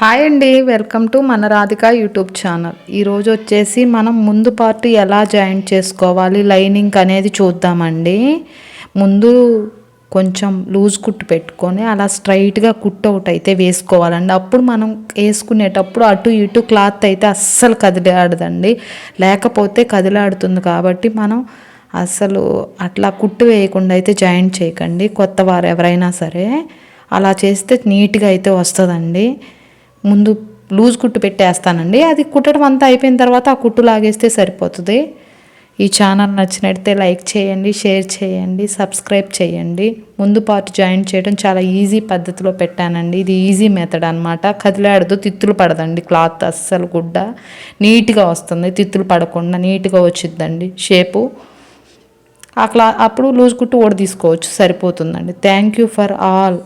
Hi అండి welcome to మన Radhika YouTube channel. ఈరోజు వచ్చేసి మనం ముందు పార్ట్ ఎలా జాయింట్ చేసుకోవాలి లైనింగ్ అనేది చూద్దామండి. ముందు కొంచెం లూజ్ కుట్టు పెట్టుకొని అలా స్ట్రైట్గా కుట్ అవుట్ అయితే వేసుకోవాలండి. అప్పుడు మనం వేసుకునేటప్పుడు అటు ఇటు క్లాత్ అయితే అస్సలు కదిలాడదండి. లేకపోతే కదిలాడుతుంది కాబట్టి మనం అసలు అట్లా కుట్టు వేయకుండా అయితే జాయింట్ చేయకండి. కొత్త వారు ఎవరైనా సరే. అలా చేస్తే నీట్గా అయితే వస్తుందండి. ముందు లూజ్ కుట్టు పెట్టేస్తానండి. అది కుట్టడం అంతా అయిపోయిన తర్వాత ఆ కుట్టు లాగేస్తే సరిపోతుంది. ఈ ఛానల్ నచ్చినట్టే లైక్ చేయండి షేర్ చేయండి సబ్స్క్రైబ్ చేయండి. ముందు పార్ట్ జాయిన్ చేయడం చాలా ఈజీ పద్ధతిలో పెట్టానండి. ఇది ఈజీ మెథడ్ అనమాట కదిలాడదు తిత్తులు పడదండి. క్లాత్ అస్సలు గుడ్డ నీట్గా వస్తుంది. తిత్తులు పడకుండా నీట్గా వచ్చిద్దండి షేపు. ఆ క్లా అప్పుడు లూజ్ కుట్టు ఓడి తీసుకోవచ్చు. సరిపోతుందండి. Thank you for all